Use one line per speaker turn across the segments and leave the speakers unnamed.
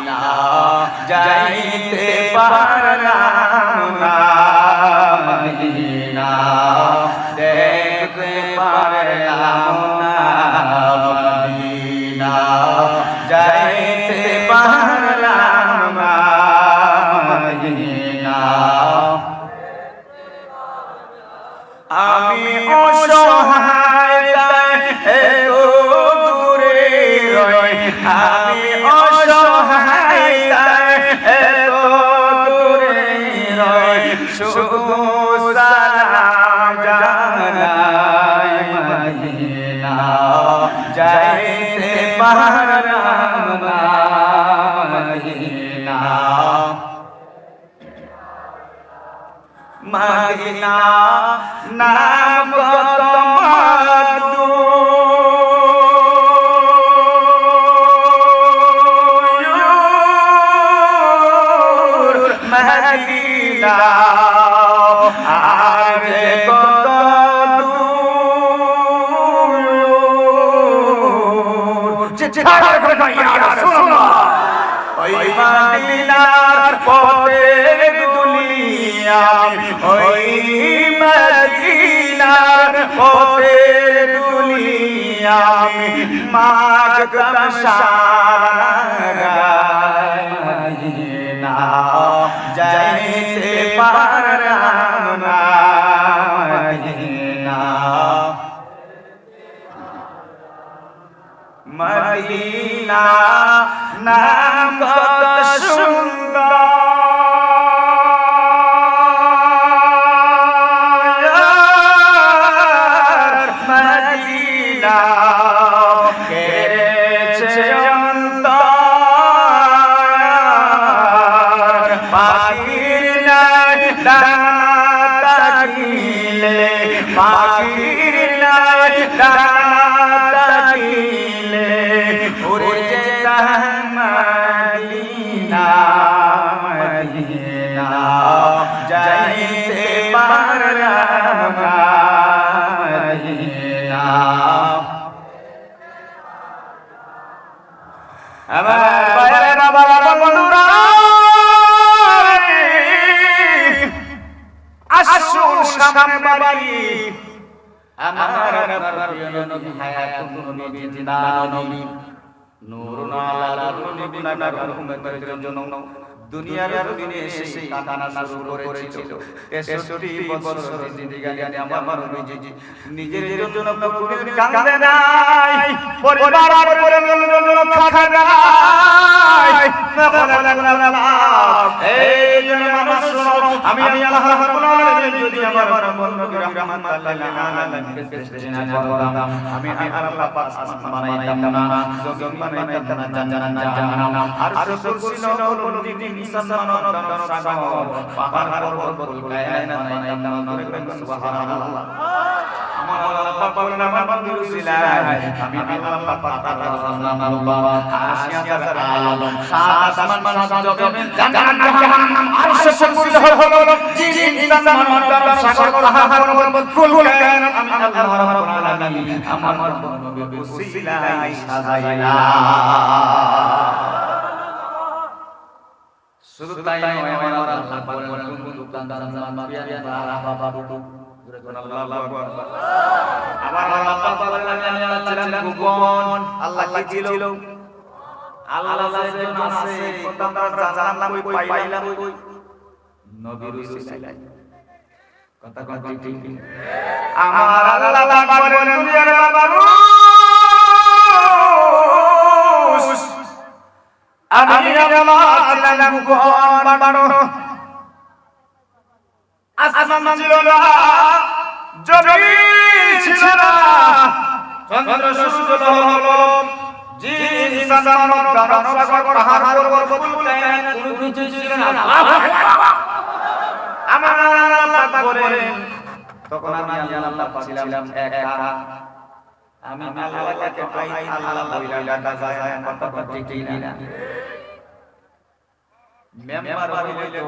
Medina যাইতে পারলাম Medina Medina নাম কত পথের দুনিয়া মাগতাম সারা মদিনা যাইতে পারলাম না মদিনা নাম কত মদিনা যাইতে পারলাম না। আমার বাইরে বাবা বাবা বন্ধুরা। আসুন সামনে বাড়ি। আমার প্রিয় নবী হায়াতুন নবী জিন্দা নবী। নূরুন আলা নবী নানা উম্মতের জন্য দুনিয়ার জমিনে এসে কান্না শুরু করেছিল। 61 বছর জিন্দেগানি আমার নবী নিজের জন্য কোনদিন কাঁদে নাই। পরিবার আর পরিজনের জন্য কাঁদে নাই। এই জন্য মানুষ আমি আমি আল্লাহ রাব্বুল আলামিন যদি আমার মন নবী রহমাতুল্লাহ আলামিন না করতাম আমি আল্লাহ পাক আসমান বানাইতাম না, জমিন বানাইতাম না জান্নাত জাহান্নাম। আর কুরসি নল দিন ইনসান মানব সাগর, পাহাড়, পর্বত লাইন বানাইতাম না সুবহানাল্লাহ। আমার আল্লাহ বলেন আমার বন্ধু ছিলাই আমি আল্লাহ পাক তার নাম বাবা আসিয়া হাজার আলম সাত আসমান সাত জমিন জান্নাত জাহান্নাম আরশ কুরসি হলো জিন ইনসান মানব দানব সাগর পাহাড় পর্বত কুল কায়ন আমি আল্লাহ রাব্বুল আলামিন আমার বন্ধু ছিলাই সাজাইলা শুধু তাই নয় আমার আল্লাহ বলেন কুনতু কান্দান মাবিয়ান বাবা বাবু আমার আল্লাহ আমি আল্লাহ গোপন আল্লাহ কি ছিল আল্লাহ যেজন আছে কত আমরা জানলাম কই পাইলাম কই নবীর উসিলাই কথা কথা ঠিক আমার আল্লাহ পাক বলেন দুনিয়ার মানুষ আমি আল্লাহ ছিলাম গোপন বাড়ো আসমান ছিল না জমি ছিল না। চন্দ্র সূর্য হলো জিন ইনসান মানব দানব সাগর পাহাড় পর্বত কুলাইন কোনো কিছু ছিল না। আমার আল্লাহ পাক বলেন তখন আমি আল্লাহ পাক ছিলাম একা আমি আল্লাহকে পাই আল্লাহ বইলা ডাকা যায় কথা কথা ঠিক না। মেম্বার হইলে তো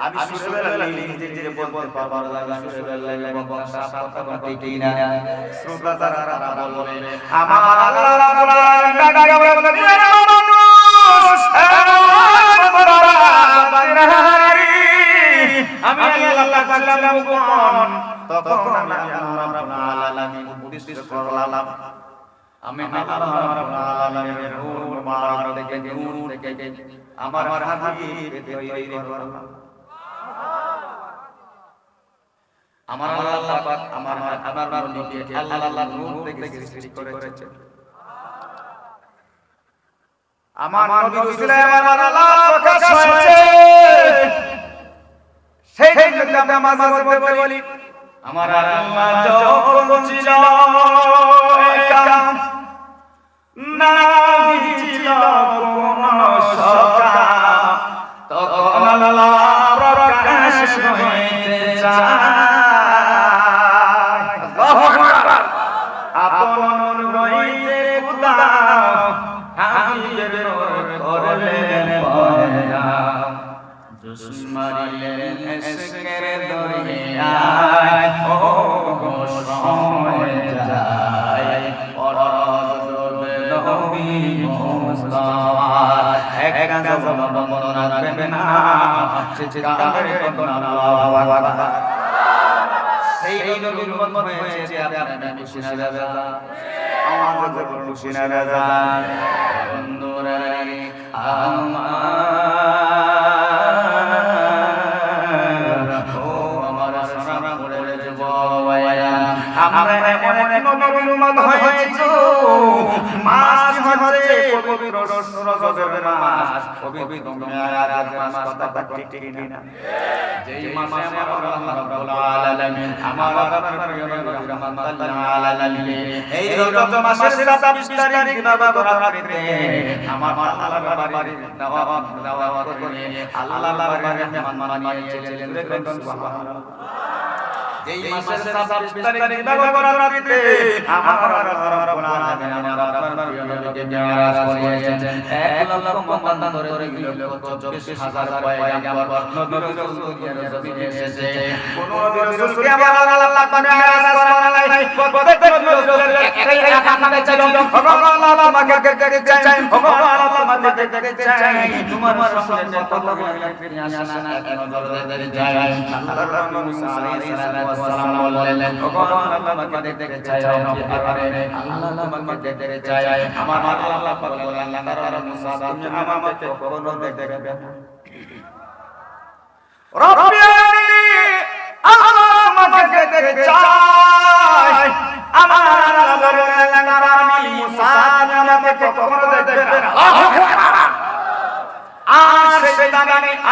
আমি সুরেবেলা নিজে নিজে বলতে পারব না সুরেবেলা বক্তা কথা কথা ঠিক না শ্রোতা তারা তারা বলে আমার আল্লাহ রাব্বুল আলামিন ডাক মানুষ আমি আল্লাহ কালাম তখন আমি আল্লাহ রাব্বুল আলামিন উদ্দেশ্য করলাম আমি আল্লাহ রাব্বুল আলামিনের নূর মার থেকে নূর থেকে আমার হাবিব তৈরি করলাম। আমার আল্লাহ পাক আমার আমার নবীকে আল্লাহ আল্লাহ নূর থেকে সৃষ্টি করেছে। আমার নবী সুলাইমান আল্লাহ প্রকাশ হয়েছে। সেই জন্য আমি আমার মাঝে বলি আমার আল্লাহ যখন ছিল একা না ছিল কোন সকা তখন আল্লাহ প্রকাশ হইতে আপন রইতে খুদা হাবিবের করলেন দুশ্মরিলেন এসকের দরিয়ায় ও সময় যায় নবী মুস্তাফা এক গাছ মনে রাখবে না চিৎকার করো না বাবা সেই নবীর উম্মত হয়েছে আপনারা খুশি না দাদা আমার খুশি না দাদা বন্ধুরা আমার আমরা এমন এক নবীর উম্মত হয়েছে মাস হচ্ছে? পবিত্র রজবের মাস। পবিত্র মেয়ারাজ মাস কথা ঠিক না যেই মাসে আমার আল্লাহ রাব্বুল আলামিন আমার আপনার প্রিয় নবী রাহমাতুল্লাহ আলামিন এই রজব মাসের 27 তারিখ বাবা রাত্রিতে আমার আল্লাহর বাড়ি দাওয়াত দাওয়াত করে আল্লাহর বাড়ি মেহমান বানিয়েছিলেন। দেখবেন সুবহানাল্লাহ। যেই মাসের 27 তারিখ বাবা রাত্রিতে আমার আল্লাহ আলামিন আমার প্রিয় নবীকে মেরাজ করিয়েছেন। এক লক্ষ মোহাম্মদ ধরে ধরে চব্বিশ হাজার পয়গাম্বর নবী রাসূল দুনিয়ার জমিনে এসেছে। কোন নবী রাসূলকে আমার আল্লাহ পাক মেরাজ করা নাই। প্রত্যেক নবী রাসূলের একটাই একা কামে ভগবান আল্লাহ আমাকে দেখতে চাই ভগবান আল্লাহ আমাকে দেখতে চাই তোমার সামনে কত ফিরে আসে না কেন দরজা যায় আল্লাহর নবী মুসা আলাইহিস সালাম বললেন, ভগবান আল্লাহ আমাকে দেখতে চাই আল্লাহ আমাকে দেখতে চাই আমার আল্লাহ পাক বলেন, আল্লাহ মুসা তুমি আমাকে কখনো দেখবে না। রব্বি আল্লাহ আমাকে দেখতে চাই আমার আল্লাহ বলেন আমি মুসা আমাকে কখনো দেখবে না। আল্লাহু আর সেই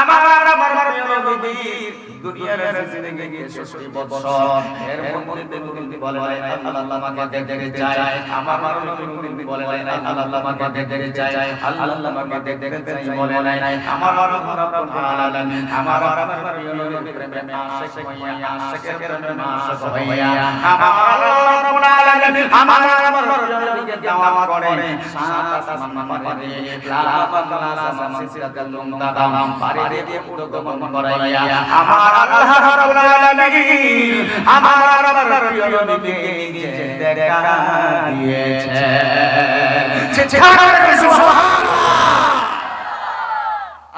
আমার আমার নবীর দুনিয়ার জিন্দেগি 66 বছর এর মধ্যে নবী বলে নাই আল্লাহ আমাকে দেখতে চাই। আমার নবী বলে নাই আল্লাহ আমাকে দেখতে চাই। আল্লাহ আমাকে দেখতে চাই বলে নাই আমার রব্বুল আলামিন। আমার আমার প্রিয় নবী প্রেমে আশিক হইয়া আশিকের প্রেমে আশিক হইয়া আমার রব্বুল আলামিন আমার আমার প্রিয় করে সাত আসমান লা বাংলা সিরাতাল পারে দিয়ে পুরো গমন করাইয়া আমার আল্লাহ রাব্বুল আলামিন আমার আমার প্রিয় নবীকে নিজে দেখা দিয়েছে।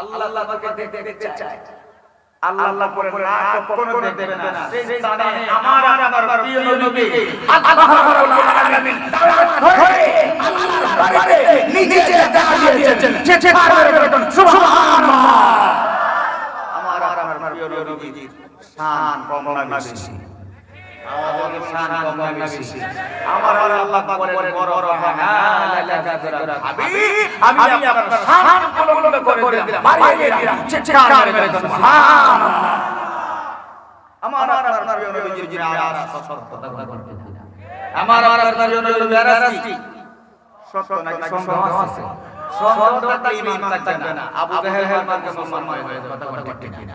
আল্লাহ আল্লাহ দেখতে চায়। আল্লাহ করে না কখনো দেখবে না। সেই স্থানে আমার আমার প্রিয় নবী আল্লাহ রাব্বুল আলামিন আল্লাহর বাড়িতে নিজে দেখা দিয়েছেন চিৎকার করে সুবহানাল্লাহ আমার আমার প্রিয় নবীর শান কম বেশি আমাদের শান কম না বেশি। আমার আল্লাহ পাক বলেন বড় বড় লেখা হাবিব আমি আপনার শান বুলন্দ করে দিলাম। বাড়িয়ে দিলাম। চিৎকার করে সুবহানাল্লাহ আমার আপনার প্রিয় নবীর যিনি আরাস সত্য কথা বলতে আমার আপনার প্রিয় নবীর আরাস কি সত্য নাকি সন্দেহ আছে। সন্দেহটা ঈমান থাকবে না। আবু জাহেল মার্কে মুসলমান হয়ে কথা কথা ঠিক না।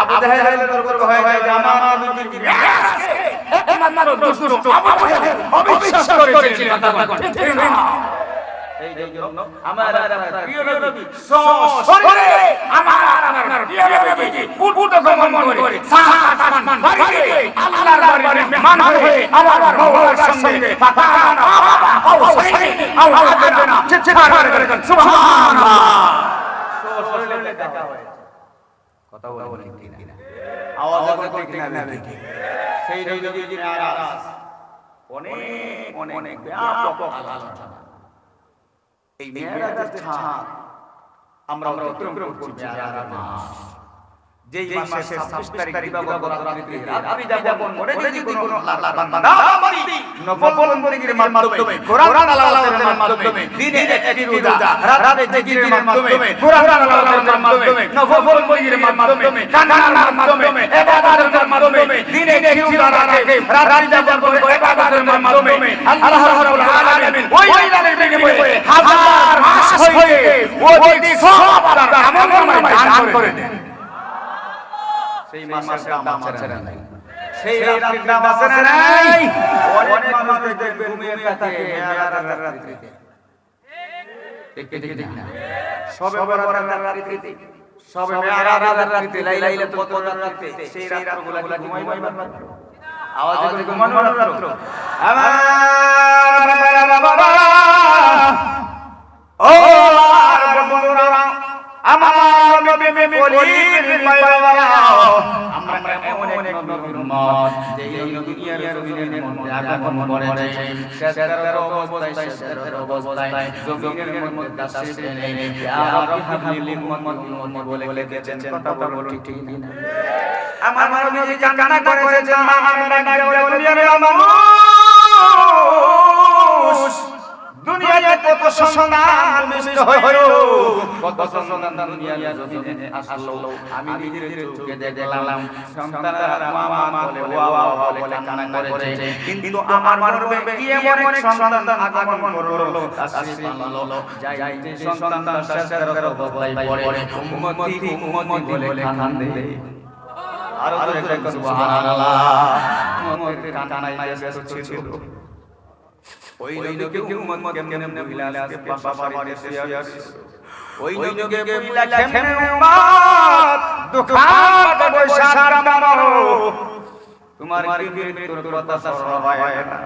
আবু জাহেলের দরবার হয়ে যায় নবীর কি? আছে একমাত্র দুষ্ট অবিশ্বাস করেছিল কথা কথা ঠিক না এই জন্য আমার প্রিয় নবী সশরীরে আমার আপনার প্রিয় নবীজি উদ্ভুত গমন করে সাহাত আসমান বাড়িতে আল্লাহর দরবারে মেহমান হয়ে আমার মওলার সঙ্গে ফাতানা আও সাইনি আও আদানা চিৎকার করে সুবহানাল্লাহ সশরীরে দেখা হয় কথা বলে আওয়াজ করে ঠিক না ঠিক সেই নবীজি মেরাজ অনেক অনেক ব্যাপক। আলোচনা। এই মেয়েরাজের ছাদ আমরা অতিক্রম করছি মাস যেই মাসের 26 তারিখ দিবাগত রাত্রিতে রাত্রি যাপন করে যদি কোনো আল্লাহর বান্দা নফল বন্দীর মাধ্যমে কোরআন আলাওয়াতের মাধ্যমে দিনে একটি রোজা রাতে জিকিরের মাধ্যমে কোরআন আলাওয়াতের মাধ্যমে নফল বন্দীর মাধ্যমে কান্নার মাধ্যমে ইবাদতের মাধ্যমে দিনে একটি রোজা রাতে রাতে যাপন করে ইবাদতের মাধ্যমে আল্লাহ রাব্বুল আলামিন ওই রাতের বিনিময়ে হাজার মাস হয়ে ওই সব আপনার আমল নামায় দান করে দেন সেই মাসের দাম আছে না নাই। সেই রাতের দাম আছে না নাই। অনেক মানুষ দেখবেন ঘুমিয়ে থাকে রাত্রিতে। ঠিক ঠিক ঠিক না। সবে বরাতের রাত্রিতে। সবে মেয়ারাতের রাত্রিতে লাইলাতুল কদর রাত্রিতে। সেই রাতগুলো ঘুমাইবার রাত্র আওয়াজে ঘুমানোর রাত্র। আমার বাবা ও আর বন্ধুরা। আমার নবী মাইবারা আমরা এমন এক নবীর উম্মত যে এই দুনিয়ার জমিনের মধ্যে আগমন করেছে। শেষের অবস্থায় শেষের অবস্থায় জমিনের মধ্যে দাসে নেই ইয়া রাব্বি হাবলি মুহাম্মদ মুহাম্মদ বলে বলে দিয়েছেন কথা বলো ঠিক না আমার নবী জানা করেছেন আমরা দুনিয়ার মানুষ। দুনিয়ায় কত সন্তান মিষ্ট হইল। কত সন্তান দুনিয়ায় জমিনে আসলো আমি নিজের চোখে দেখলাম। সন্তানরা মা মা বলে ওয়া ওয়া বলে কান্না করেছে। কিন্তু আমার মনে কি এমন এক সন্তান আগমন করল? আসি পারল যাই যাই যে সন্তান শেষের অবস্থায় পড়ে। উম্মতি উম্মতি বলে কান্দে। আরও সুবহানাল্লাহ। উম্মতের কান্নায় ব্যস্ত ছিল। ওই নবীকে উম্মত কেমনে মহিলা আজকে বাবা বাড়িতে শুয়ে আছে ওই নবীকে মহিলা কেমনে উম্মত? দুঃখাত বৈশাখ মানো তোমার কি মৃত্যুর কথা হয় না।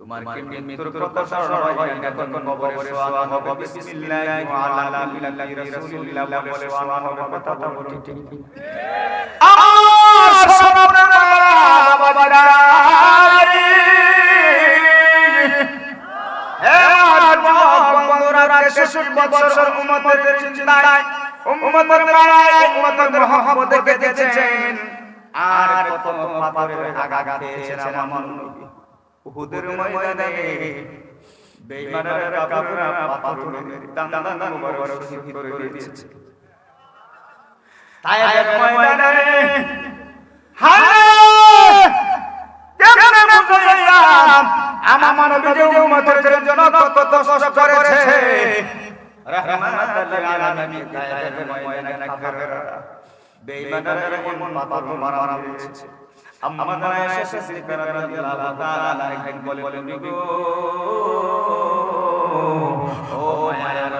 তোমার কি মৃত্যুর কথা হয় না। তখন কবরে শোয়া হবে? বিসমিল্লাহি ওয়া আলা মিল্লাতি রাসূলিল্লাহ বলে শোয়া হবে কথা বলো ঠিক ঠিক আমার সরবরা বাবারা বছর উম্মতের চিন্তায়, উম্মতের মারায় উম্মতের মহব্বতে কেটেছেন আর কত পাপের আঘাত খেয়েছেন আমার নবী উহুদের ময়দানে। বেঈমানেরা কাফেররা পাথরের দান দান মুবারক শহীদ করে দিয়েছে। তায়ের ময়দানে হায় কেমনে বুঝাইলাম আমার নবী উম্মতের জন্য কত কষ্ট করেছে। রাহমাতাল আলামিন তায়ের ময়দানে কাফেররা বেঈমানেরা এমন পাথর মারা মারা হয়েছে আমাদের আয়েশা সিদ্দিকা রাদিয়াল্লাহু তাআলা বলেন, নবী গো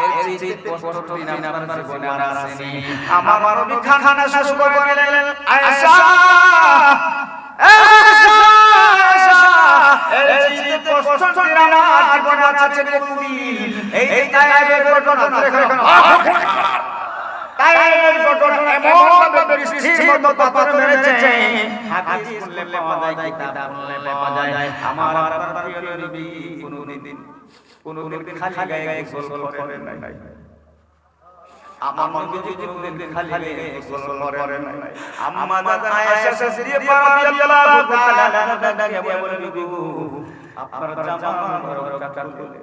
এর চেয়ে কষ্ট দিন আপনার জীবনে আর আসেনি আমার নবী খানা শুরু করে আয়েশা এই তায়ের ঘটনা দেখুন ঘটনা এমন ভাবে বৃষ্টির মতো পাথর মেরেছে হাদিস শুনলে পাওয়া যায় কিতাব শুনলে পাওয়া যায় আমার প্রিয় নবী কোনদিন কোনদিন খালি গায়ে গোসল করেন নাই। আমার নবী কোনদিন খালি গায়ে গোসল করেন নাই। আমার আয়েশা সিদ্দিকা রাদিয়াল্লাহু তাআলা আনহা বলেন নবী আপনার জামা বড় কাটা খুলে।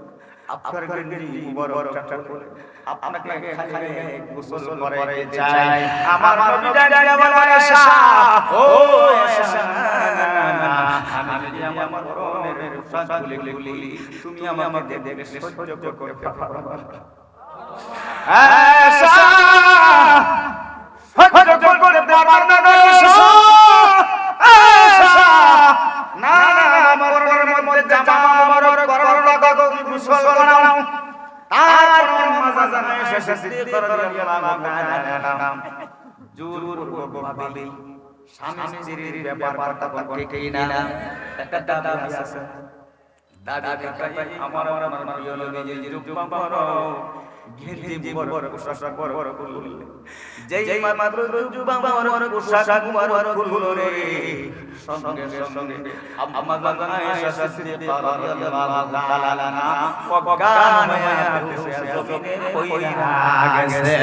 আপনার গেঞ্জি মুবারকটা খুলে। আপনাকে খালি গায়ে গোসল করাইতে চাই। আমার নবী ডাকা বলে আয়েশা ও আয়েশা আমি আমার পরনের পোশাক খুলে খুলি তুমি আমাকে দেখে সহ্য করতে পারবে না। আয়েশা সহ্য করতে পারবে না আয়েশা আয়েশা না না আমার মধ্যে জামা আমার পরনের লাগা তুমি গোসল করাও আর মাজা শেষে সিদ্দিক রাদিয়াল্লাহু তাআলা জোর ভাবে স্বামী স্ত্রীর ব্যাপারটা কথা ঠিক না। একটা দাবি আছে। আমার আমার প্রিয় নবী যে রূপ পাবো ঘেঞ্জি বড় বড় পোশাক বড় বড় ফুল যেই মাত্র পোশাক বড় বড় ফুল রে সঙ্গে সঙ্গে আম্মা জানা আয়েশা সিদ্দিক রাদিয়াল্লাহু তাআলা না অজ্ঞান হয়ে বসে জমিনে পইরা গেছে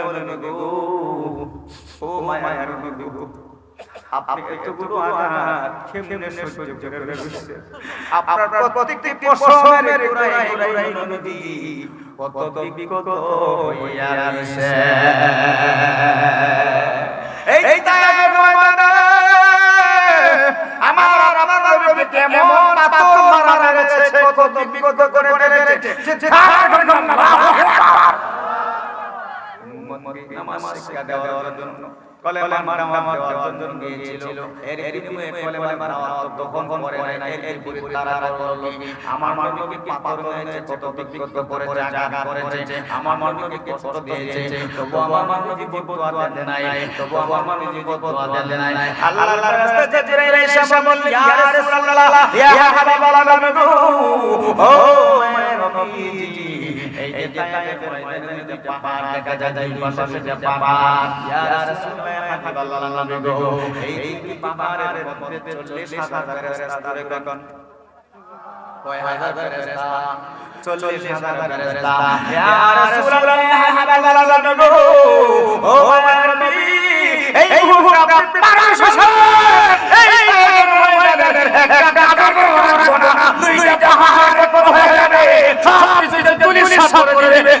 বলেন গো ও মায়ার আপনি একটু আঘাত কেমনে সহ্য করে রয়েছে আপনার প্রত্যেকটি পশমের গোড়ায় গোড়ায় নদী কত বিকত হইয়া এই তায়ের ময়দানে আমার আমার নবী কেমন পাথর মারা রয়েছে কত বিকত করে রয়েছে যে ছাড় করে আল্লাহু উম্মতকে নামাজ শিক্ষা দেওয়ার জন্য কলেমা মারামার দেওয়ার জন্য আমার পাথর নবী বদুয়া দেন নাই তবু নাই। এই যে তায়েফের ময়দানে যে পাহাড় দেখা যায় দুই পাশে যে পাহাড়। ইয়া রাসূলুল্লাহ হাবিবাল্লাহ নবী গো এই দুই পাহাড়ের মধ্যে 40000 ফেরেশতা রেখেন কয় হাজার ফেরেশতা? 40000 ফেরেশতা। ইয়া রাসূলুল্লাহ হাবিবাল্লাহ নবী গো ও আমার নবী এই মুহূর্তে আপনি পারশেন এই ময়দানের একটা আদর দুইটা পাহাড়ের পর হয়ে যাবে সব কিছু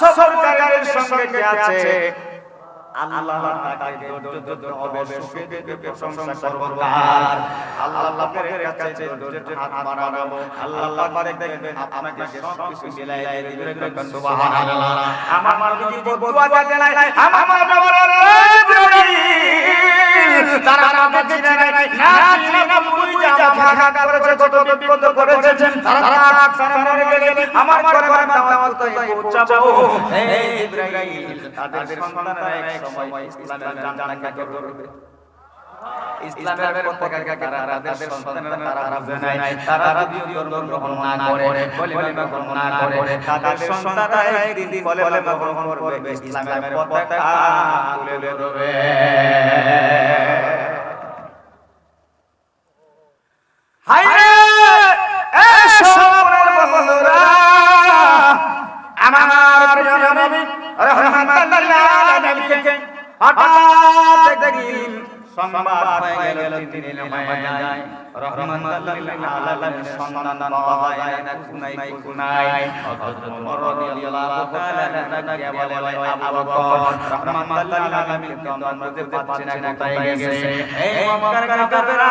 সরকারের সঙ্গে কে আছে? আল্লাহ তাকে ধৈর্য ধরতে হবে সুখে দেখে প্রশংসা করবার। আল্লাহ পাকের কাছে ধৈর্যের হাত বাড়াবো। আল্লাহ পাক দেখবেন আপনাকে সব কিছু মিলাই দিবেন। দেখবেন সুবহানাল্লাহ। আমার নবী বদুয়া দেন আমার নবী তারা আমাকে চিনে নাই। না চিনে না মুই যা ভাগা করেছে কত বিপদ করেছে তারা আকসার মরে গেলে আমার ঘরে ঘরে দাওয়াত তো পৌঁছাবো এই ইব্রাহিম, তাদের সন্তানরা এক সময় ইসলামের জানাকে করবে ইসলামের পতাকা তারা, তাদের সন্তানরা তারা বুঝে নাই। তারা যদিও ধর্ম গ্রহণ না করে, কলিমা গ্রহণ না করে, তাদের সন্তানরা একদিন কলিমা গ্রহণ করবে, ইসলামের পতাকা তুলে ধরবে। সংবাদ হয়ে গেল তিন হয়ে যায়। রহমাতুল্লাহ আলামিন সন্তান পাওয়া যায় না কুনাই কুনাই। হযরত ওমর রাদিয়াল্লাহু তাআলা নাকি বলে আবু বকর রহমাতুল্লাহ আলামিন কিন্তু আমরা দেখতে না কোথায় গেছে? এই মক্কার কাফেররা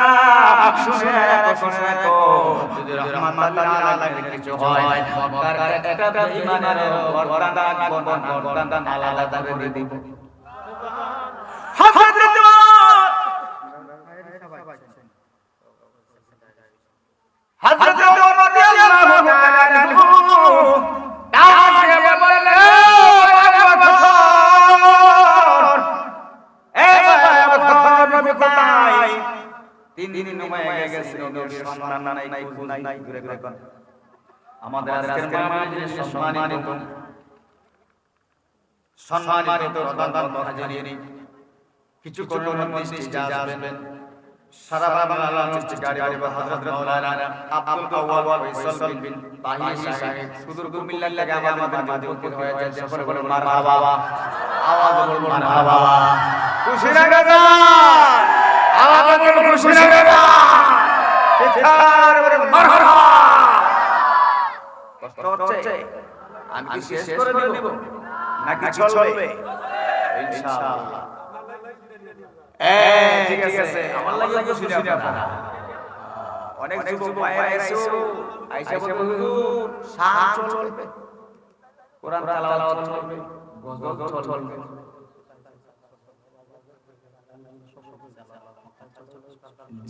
শুনে রাখো শুনে রাখো। যদি রহমাতুল্লাহ আলামিন কিছু হয় মক্কার একটা বেঈমানের বরদান বরদান আলাদা করে দিব। সম্মানিত সম্মানিত প্রধান হাজিরিন কিছু করুন মধ্যে যাবেন সারা মিষ্টি গাড়ি গাড়ি হযরত মাওলানা আব্দুল আউয়াল ফয়সাল বিন তাহির সাহেব। সুদূর কুমিল্লার লাগে আমাদের মাঝে উপস্থিত হয়েছে সকলে বলুন মারহাবা আওয়াজ বলুন মারহাবা খুশি না গাজা আওয়াজ বলুন খুশি না গাজা চিৎকার বলুন মারহাবা কষ্ট হচ্ছে আমি কি শেষ করে দেব? নাকি চলবে? ইনশাআল্লাহ। হ্যাঁ, ঠিক আছে। আমার লাগে খুশি না আপনারা। অনেক যুবক ভাইরা আইছো আইসা বলব শান চলবে। কোরআন তেলাওয়াত চলবে গজল চলবে।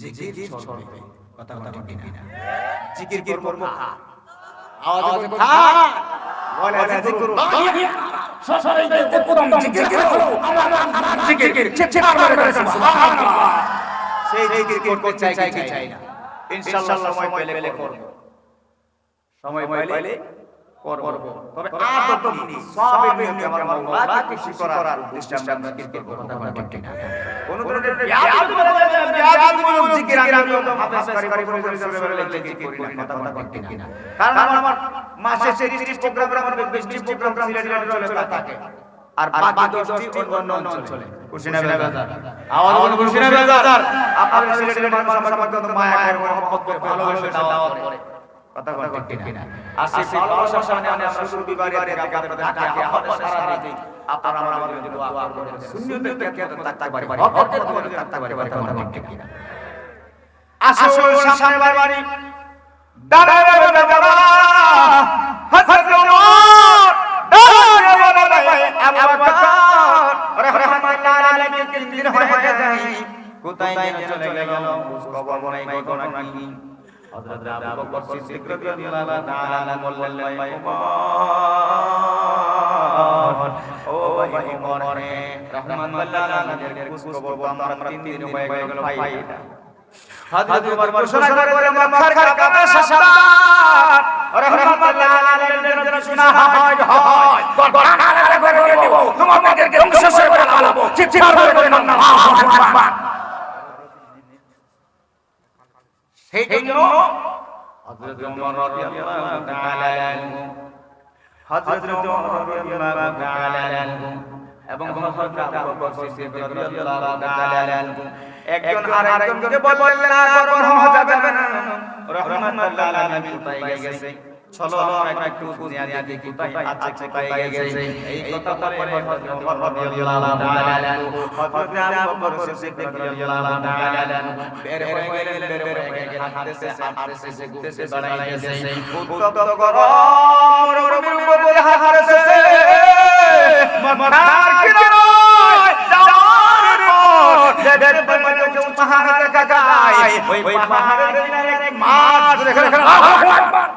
জিকির চলবে। কথা কথা ঠিক না জিকির করব আওয়াজ করব হ্যাঁ। বলে জিকির করব সেই জিকির করতে চাই কি চাই না। ইনশাআল্লাহ সময় পেলে করব। সময় পেলে করব। তবে আদত কি সবের নিয়মে আমার মাওলাকে খুশি করার উদ্দেশ্যে আমরা জিকির করব কথা বলা ঠিক না কোন ধরনের বিয়াদ বিয়াদ জিকির আমি হাফেজ করি করি করি করি করি জিকির করি না কথা বলা ঠিক না। কারণ আমার মাসে 30 প্রোগ্রাম আমার 20 প্রোগ্রাম সিলেটে চলে থাকে। আর বাকি দশটি অন্য অঞ্চলে। কুশিনা বাজার আওয়াজ বলুন কুশিনা বাজার আপনাদের সিলেটের মানুষ আমার মধ্যে মায়া করে মহব্বত করে ভালোবাসে দাওয়াত করে কথা কথা কিনা। আসি ভালোবাসার সামনে আমি শুরু বিবারে থেকে আপনাদের ঢাকা আমাদের সারা রাতে আপনারা আমার জন্য দোয়া করবেন। সুন্নতের ক্ষেত্রে থাকতে পারে হকের ক্ষেত্রে থাকতে পারে কথা ঠিক কিনা? আসুন সামনে বাড়ি দাঁড়া দাঁড়া হযরত ওমর। কোথায় চলে গেল খবর নাই ঘটনা কি? হযরত আবু বকর সিদ্দিক রাদিয়াল্লাহু তাআলা বললেন, ভাই ওমর, ও ভাই ওমর রে রহমাতুল্লাহ আলাইহির খবর আমরা তিন দিন হয়ে গেল ভাই হযরত ওমর ঘোষণা করে মক্কার কাবা শাসাদ রহমাতুল্লাহ আলাইহির জন্য শোনা হয় হয়। গড়ানা করে দেব। তোমাদেরকে ধ্বংস করে ফেলাবো। চিৎকার করে আল্লাহু আকবার। সেই জন্য হযরত ওমর রাদিয়াল্লাহু তাআলা আনহু হযরত ওমর রাদিয়াল্লাহু তাআলা আনহু এবং হযরত আবু বকর সিদ্দিক রাদিয়াল্লাহু তাআলা আনহু একজন আরেকজনকে বললেন না গরম যাবে না। রহমাতুল্লাহ আলাইহি কোথায় গেছে। চলো আমরা একটু দুনিয়া দেখি কোথায় আছে কোথায় গেছে এই কথা বলে হযরত ওমর রাদিয়াল্লাহু তাআলা আনহু হযরত আবু বকর সিদ্দিক রাদিয়াল্লাহু তাআলা আনহু বের হয়ে গেলেন বের হয়ে গেলেন হাঁটতেছে হাঁটতেছে ঘুরতেছে দাঁড়াইতেছে উত্তপ্ত গরম রবির উপরে হাঁটতেছে মক্কার কিনারায় যাওয়ার পর দেখতে পারে যে পাহাড় দেখা যায় ওই পাহাড়ের কিনারে এক মাঠ দেখে আল্লাহু আকবার